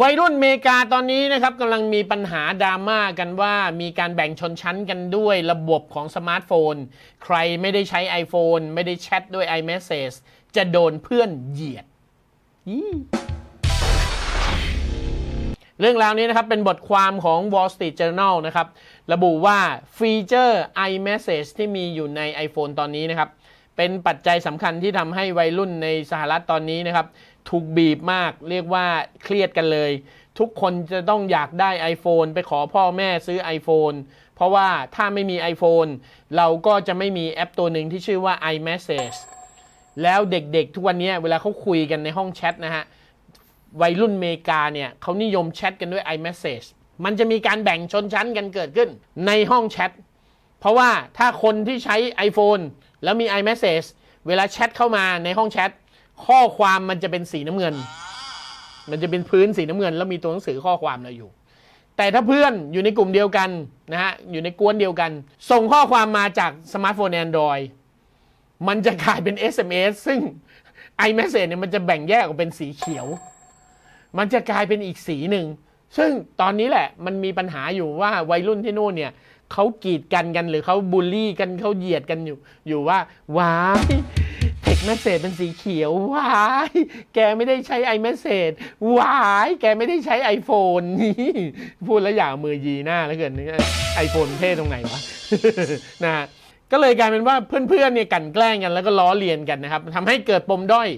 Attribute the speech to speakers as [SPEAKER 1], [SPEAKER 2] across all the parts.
[SPEAKER 1] วัยรุ่นอเมริกาตอนนี้นะครับกำลังมีปัญหาดราม่ากันว่ามีการแบ่งชนชั้นกันด้วยระบบของสมาร์ทโฟน ใครไม่ได้ใช้ iPhone ไม่ได้แชทด้วย iMessage จะโดนเพื่อนเหยียด เรื่องราวนี้นะครับเป็นบทความของ Wall Street Journal นะครับ ระบุว่าฟีเจอร์ iMessage ที่มีอยู่ใน iPhone ตอนนี้นะครับ เป็นปัจจัยสำคัญที่ทำให้วัยรุ่นในสหรัฐตอนนี้นะครับ ถูกบีบมาก เรียกว่าเครียดกันเลย ทุกคนจะต้องอยากได้ iPhone ไปขอพ่อแม่ซื้อ iPhone เพราะว่าถ้าไม่มี iPhone เราก็จะไม่มีแอปตัวหนึ่งที่ชื่อว่า iMessage แล้วเด็กๆ ทุกวันนี้เวลาเขาคุยกันในห้องแชทนะฮะ วัยรุ่นเมกาเนี่ยเขานิยมแชทกันด้วย iMessage มันจะมีการแบ่งชนชั้นกันเกิดขึ้นในห้องแชท เพราะว่าถ้าคนที่ใช้ iPhone แล้วมี iMessage เวลาแชทเข้ามาในห้องแชท ข้อความมันจะเป็นสีน้ำเงิน มันจะเป็นพื้นสีน้ำเงิน แล้วมีตัวหนังสือข้อความเราอยู่ แต่ถ้าเพื่อนอยู่ในกลุ่มเดียวกันนะฮะอยู่ในกวนเดียวกัน ส่งข้อความมาจากสมาร์ทโฟน Android มันจะกลายเป็น SMS ซึ่ง iMessage เนี่ยมันจะแบ่งแยกออกเป็นสีเขียว มันจะกลายเป็นอีกสีหนึ่ง ซึ่งตอนนี้แหละมันมีปัญหาอยู่ว่าวัยรุ่นที่นู่นเนี่ยเขากีดกันกันหรือเขาบูลลี่กันเขาเหยียดกันอยู่อยู่ว่าว้าย เทคเมสเซจเป็นสีเขียววาย แกไม่ได้ใช้ไอแมสเซจวาย แกไม่ได้ใช้ iPhone นี่พูดแล้วอยากเอามือยีหน้าแล้วเกินไอโฟนเท่ตรงไหนวะนะ ก็เลยกลายเป็นว่าเพื่อนๆเนี่ยกลันแกล้งกันแล้วก็ล้อเลียนกันนะครับทำให้เกิดปมด้อย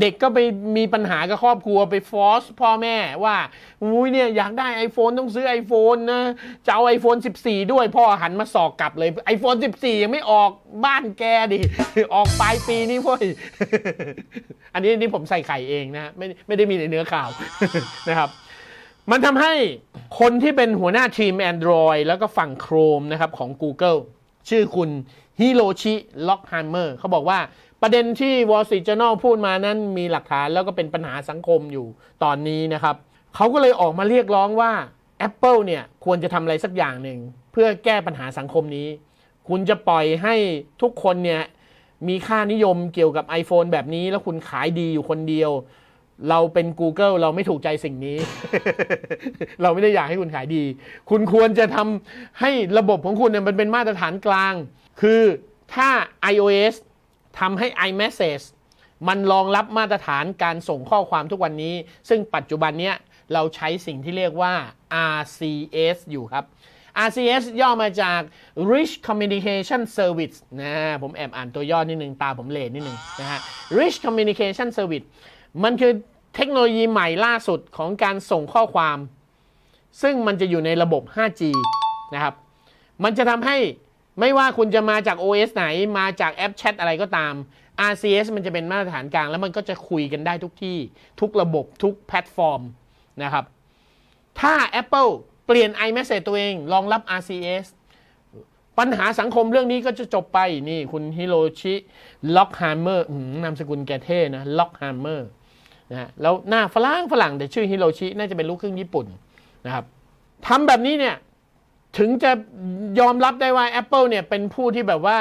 [SPEAKER 1] เด็กก็ไปมีปัญหากับครอบครัวไปฟอสพ่อแม่ว่าอุ้ยเนี่ยอยากได้ iPhone ต้องซื้อ iPhone นะจะเอา iPhone 14 ด้วยพ่อหันมาสอกกลับเลย iPhone 14 ยังไม่ออกบ้านแกดิ ออกปลายปีนี้เว้ยอันนี้นี่ผมใส่ไข่เองนะไม่ไม่ได้มีในเนื้อข่าวนะครับมันทำให้คนที่เป็นหัวหน้าทีม Android แล้วก็ฝั่ง Chrome นะครับของ Google ชื่อคุณฮิโรชิล็อกไฮเมอร์เขาบอกว่าประเด็นที่ Wall Street Journal พูดมานั้นมีหลักฐานแล้วก็เป็นปัญหาสังคมอยู่ตอนนี้นะครับเขาก็เลยออกมาเรียกร้องว่า Apple เนี่ยควรจะทำอะไรสักอย่างหนึ่ง เพื่อแก้ปัญหาสังคมนี้ คุณจะปล่อยให้ทุกคนเนี่ยมีค่านิยมเกี่ยวกับ iPhone แบบนี้ แล้วคุณขายดีอยู่คนเดียว เราเป็น Google เราไม่ถูกใจสิ่งนี้ เราไม่ได้อยากให้คุณขายดี คุณควรจะทำให้ระบบของคุณเนี่ยมันเป็นมาตรฐานกลาง คือถ้า iOS ทำให้ iMessage มันรองรับมาตรฐานการส่งข้อความทุกวันนี้ ซึ่งปัจจุบันเนี้ยเราใช้สิ่งที่เรียกว่า RCS อยู่ครับ RCS ย่อมาจาก Rich Communication Service นะผมแอบอ่านตัวย่อนิดนึง ตาผมเลนนิดนึงนะฮะ Rich Communication Service มันคือเทคโนโลยีใหม่ล่าสุดของการส่งข้อความ ซึ่งมันจะอยู่ในระบบ 5G นะครับ มันจะทำให้ไม่ว่าคุณจะมาจาก OS ไหน มาจากแอปแชทอะไรก็ตาม RCS มันจะเป็นมาตรฐานกลาง แล้วมันก็จะคุยกันได้ทุกที่ ทุกระบบทุกแพลตฟอร์มนะครับ ถ้า Apple เปลี่ยน iMessage ตัวเองรองรับ RCS ปัญหาสังคมเรื่องนี้ก็จะจบไป นี่คุณฮิโรชิ ล็อกฮามเมอร์นามสกุลแกเท่นะ ล็อกฮามเมอร์ นะฮะแล้วหน้าฝรั่งฝรั่งแต่ชื่อฮิโรชิน่าจะเป็นลูกครึ่งญี่ปุ่นนะครับทำแบบนี้เนี่ยถึงจะยอมรับได้ว่า Apple เนี่ยเป็นผู้ที่แบบว่า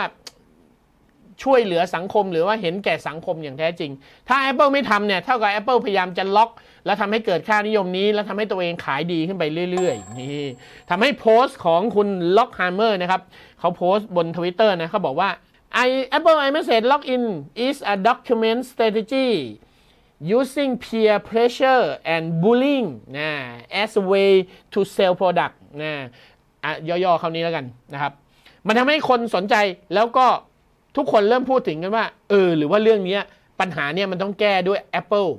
[SPEAKER 1] ช่วยเหลือสังคมหรือว่าเห็นแก่สังคมอย่างแท้จริง ถ้า Apple ไม่ทำเนี่ยเท่ากับ Apple พยายามจะล็อก แล้วทำให้เกิดค่านิยมนี้ แล้วทำให้ตัวเองขายดีขึ้นไปเรื่อยๆนี่ทำให้โพสต์ของคุณล็อกฮาร์เมอร์นะครับเขาโพสต์บน Twitter นะเขาบอกว่า I Apple iMessage Login is a document strategy using peer pressure and bullying นะ as a way to sell product นะอะย่อๆคำนี้แล้วกันนะครับ มันทำให้คนสนใจแล้วก็ทุกคนเริ่มพูดถึงกันว่า เออ หรือว่าเรื่องนี้ปัญหาเนี่ยมันต้องแก้ด้วย Apple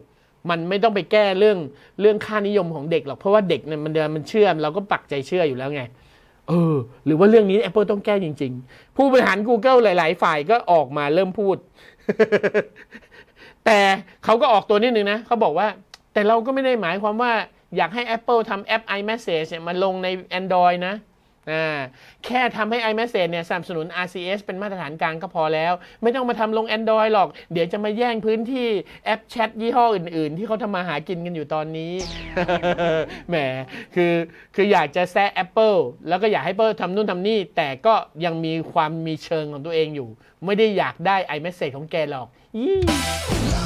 [SPEAKER 1] มันไม่ต้องไปแก้เรื่องเรื่องค่านิยมของเด็กหรอก เพราะว่าเด็กเนี่ยมันเดินมันเชื่อมเราก็ปักใจเชื่ออยู่แล้วไง เออ หรือว่าเรื่องนี้ Apple ต้องแก้จริง ๆ ผู้บริหาร Google หลาย ๆ ฝ่ายก็ออกมาเริ่มพูด แต่เขาก็ออกตัวนิดนึงนะเขาบอกว่า แต่เราก็ไม่ได้หมายความว่าอยากให้ Apple ทำแอป iMessage เนี่ยมาลงใน Android นะ แค่ทำให้ iMessage เนี่ยสนับสนุน RCS เป็นมาตรฐานกลางก็พอแล้ว ไม่ต้องมาทำลง Android หรอก เดี๋ยวจะมาแย่งพื้นที่แอปแชทยี่ห้ออื่นๆ ที่เขาทำมาหากินกันอยู่ตอนนี้ แหม คือคืออยากจะแซะ Apple แล้วก็อยากให้ Apple ทำนู่นทำนี่ แต่ก็ยังมีความมีเชิงของตัวเองอยู่ ไม่ได้อยากได้ iMessage ของแกหรอกยี่